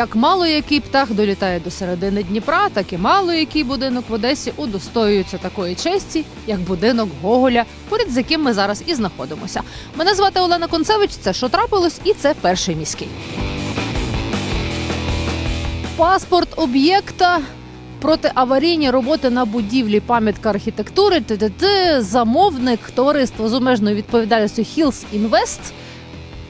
Як мало який птах долітає до середини Дніпра, так і мало який будинок в Одесі удостоюється такої честі, як будинок Гоголя, поряд з яким ми зараз і знаходимося. Мене звати Олена Концевич. Це що трапилось, і це перший міський. Паспорт об'єкта. Протиаварійні роботи на будівлі пам'ятка архітектури ТТТ, замовник товариство з обмеженою відповідальністю Hills Invest.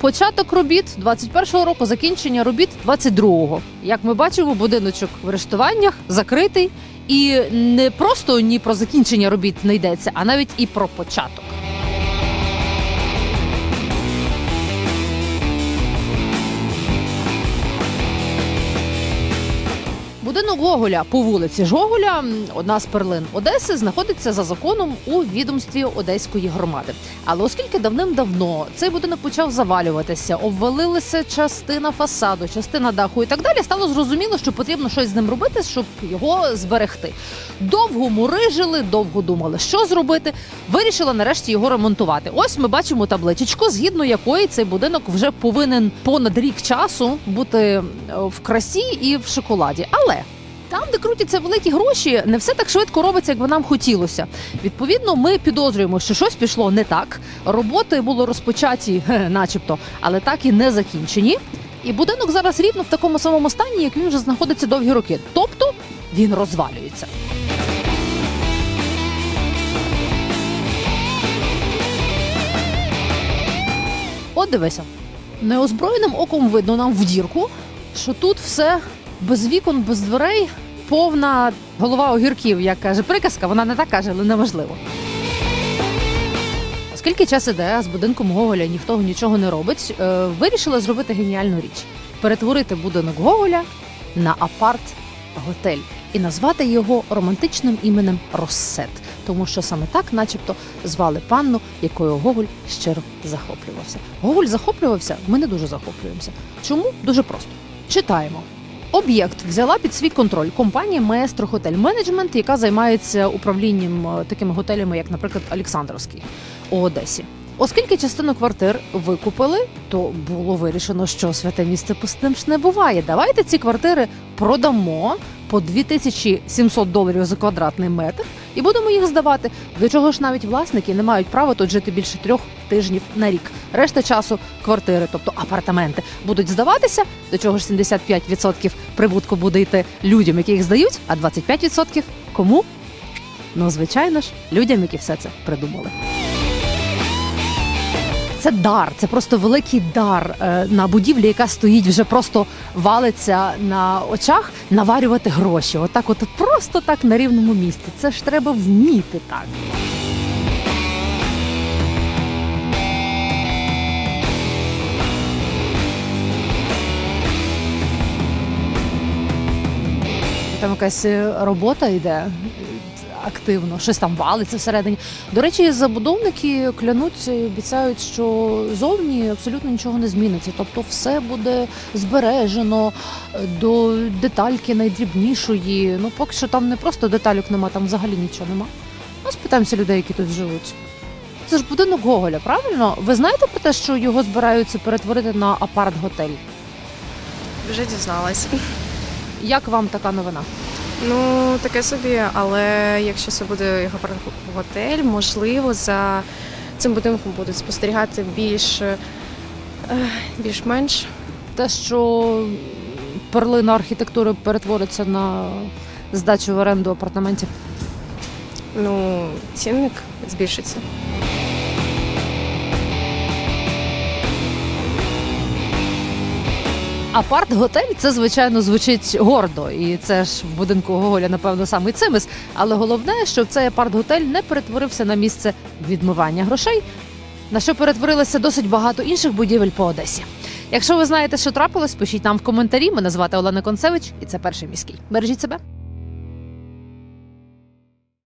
Початок робіт 21-го року, закінчення робіт 22-го. Як ми бачимо, будиночок в арештуваннях закритий, і не просто ні про закінчення робіт не йдеться, а навіть і про початок. Будинок Гоголя по вулиці Жоголя, одна з перлин Одеси, знаходиться за законом у відомстві Одеської громади. Але оскільки давним-давно цей будинок почав завалюватися, обвалилася частина фасаду, частина даху і так далі, стало зрозуміло, що потрібно щось з ним робити, щоб його зберегти. Довго мурижили, довго думали, що зробити. Вирішили нарешті його ремонтувати. Ось ми бачимо табличечку, згідно якої цей будинок вже повинен понад рік часу бути е, в красі і в шоколаді. Але там, де крутяться великі гроші, не все так швидко робиться, як би нам хотілося. Відповідно, ми підозрюємо, що щось пішло не так. Роботи були розпочаті, начебто, але так і не закінчені. І будинок зараз рівно в такому самому стані, як він вже знаходиться довгі роки. Тобто він розвалюється. От дивися, неозброєним оком видно нам в дірку, що тут все без вікон, без дверей, повна голова огірків, як каже приказка, вона не так каже, але неважливо. Оскільки час іде, а з будинком Гоголя ніхто нічого не робить, е, вирішили зробити геніальну річ: перетворити будинок Гоголя на апарт-готель і назвати його романтичним іменем Россет, тому що саме так, начебто, звали панну, якою Гоголь щиро захоплювався. Гоголь захоплювався, ми не дуже захоплюємося. Чому? Дуже просто. Читаємо. Об'єкт взяла під свій контроль компанія Маестро Хотель Менеджмент, яка займається управлінням е, такими готелями, як, наприклад, Олександровський у Одесі. Оскільки частину квартир викупили, то було вирішено, що святе місце пустим ж не буває. Давайте ці квартири продамо по 2700 доларів за квадратний метр і будемо їх здавати. До чого ж навіть власники не мають права тут жити більше трьох тижнів на рік. Решта часу квартири, тобто апартаменти, будуть здаватися. До чого ж 75% прибутку буде йти людям, які їх здають, а 25% кому? Ну, звичайно ж, людям, які все це придумали. Це дар, це просто великий дар е, на будівлі, яка стоїть вже просто валиться на очах, наварювати гроші. Отак, от просто так на рівному місці. Це ж треба вміти так. Там якась е, робота йде активно, щось там валиться всередині. До речі, забудовники клянуться і обіцяють, що зовні абсолютно нічого не зміниться. Тобто, все буде збережено до детальки найдрібнішої. Ну, поки що там не просто детальок нема, там взагалі нічого нема. Ну, спитаємося людей, які тут живуть. Це ж будинок Гоголя, правильно? Ви знаєте про те, що його збираються перетворити на апарт-готель? Вже дізналась. Як вам така новина? Ну, таке собі, але якщо це буде його готель, можливо, за цим будинком будуть спостерігати більш е, більш-менш. те, що перлина архітектури перетвориться на здачу в оренду апартаментів. Ну, цінник збільшиться. Апарт-готель це звичайно звучить гордо, і це ж в будинку Гоголя, напевно, самий цимис. Але головне, щоб цей апарт-готель не перетворився на місце відмивання грошей, на що перетворилося досить багато інших будівель по Одесі. Якщо ви знаєте, що трапилось, пишіть нам в коментарі. Мене звати Олена Концевич, і це перший міський. Бережіть себе.